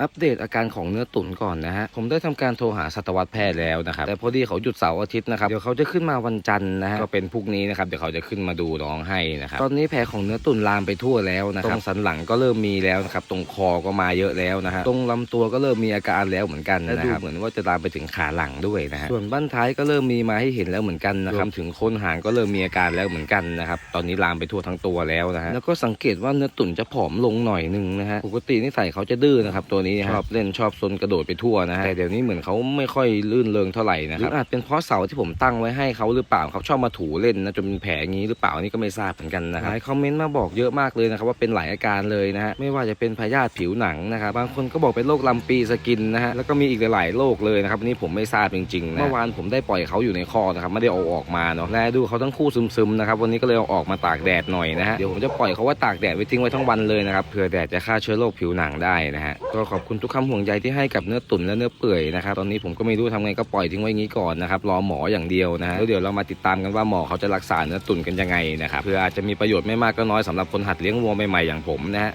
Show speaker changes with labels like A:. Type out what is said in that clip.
A: อัปเดตอาการของเนื้อตุ๋นก่อนนะฮะ ผมได้ทำการโทรหาสัตวแพทย์แล้วนะครับ แต่พอดีเขาหยุดเสาร์อาทิตย์นะครับ เดี๋ยวเขาจะขึ้นมาวันจันทร์นะฮะ ก็เป็นพรุ่งนี้นะครับ เดี๋ยวเขาจะขึ้นมาดูน้องให้นะครับ ตอนนี้แผลของเนื้อตุ๋นลามไปทั่วแล้วนะครับ ตรงสันหลังก็เริ่มมีแล้วนะครับ ตรงคอก็มาเยอะแล้วนะฮะ ตรงลำตัวก็เริ่มมีอาการแล้วเหมือนกันนะครับ เหมือนว่าจะลามไปถึงขาหลังด้วยนะฮะ ส่วนบั้นท้ายก็เริ่มมีมาให้เห็นแล้วเหมือนกันนะครับถึงโคนหางก็เริ่มมีอาการแล้วเหมือนกันนะครับ ตอนนี้ลามไปทั่วทั้งตัวแล้วนะฮะ แล้วก็สังเกตว่าเนื้อตุ๋นจะผอมลงหน่อยหนึงนะฮะ ปกตินิสัยเขาจะดื้อนะครับตัวนี้ชอบเล่นชอบซนกระโดดไปทั่วนะฮะแต่เดี๋ยวนี้เหมือนเขาไม่ค่อยลื่นเริงเท่าไหร่นะครับหรืออาจเป็นเพราะเสาที่ผมตั้งไว้ให้เขาหรือเปล่าเขาชอบมาถูเล่นนะจนเป็นแผลอย่างนี้หรือเปล่านี่ก็ไม่ทราบเหมือนกันนะครับหลายคอมเมนต์มาบอกเยอะมากเลยนะครับว่าเป็นหลายอาการเลยนะฮะไม่ว่าจะเป็นพยาธิผิวหนังนะครับบางคนก็บอกเป็นโรคลำปีสกินนะฮะแล้วก็มีอีกหลายๆโรคเลยนะครับอันนี่ผมไม่ทราบจริงๆนะเมื่อวานผมได้ปล่อยเขาอยู่ในคอกนะครับไม่ได้เอาออกมาเนาะและดูเขาทั้งคู่ซึมๆนะครับวันนี้ก็เลยเอาออกมาตากแดดหน่อยนะฮะเดี๋ยวผมจะปล่อยเขาว่าตากแดดไว้ทิ้งไว้ทั้งวันเลยนะครับเผื่อแดดจะฆ่าเชื้อโรคผิวหนังได้นะฮะก็ขออบคุณทุกคำห่วงใยที่ให้กับเนื้อตุ๋นและเนื้อเปื่อยนะครับตอนนี้ผมก็ไม่รู้ทำไงก็ปล่อยทิ้งไว้อย่างนี้ก่อนนะครับรอหมออย่างเดียวนะฮะแล้วเดี๋ยวเรามาติดตามกันว่าหมอเขาจะรักษาเนื้อตุ๋นกันยังไงนะครับเพื่ออาจจะมีประโยชน์ไม่มากก็น้อยสำหรับคนหัดเลี้ยงวัวใหม่ๆอย่างผมนะฮะ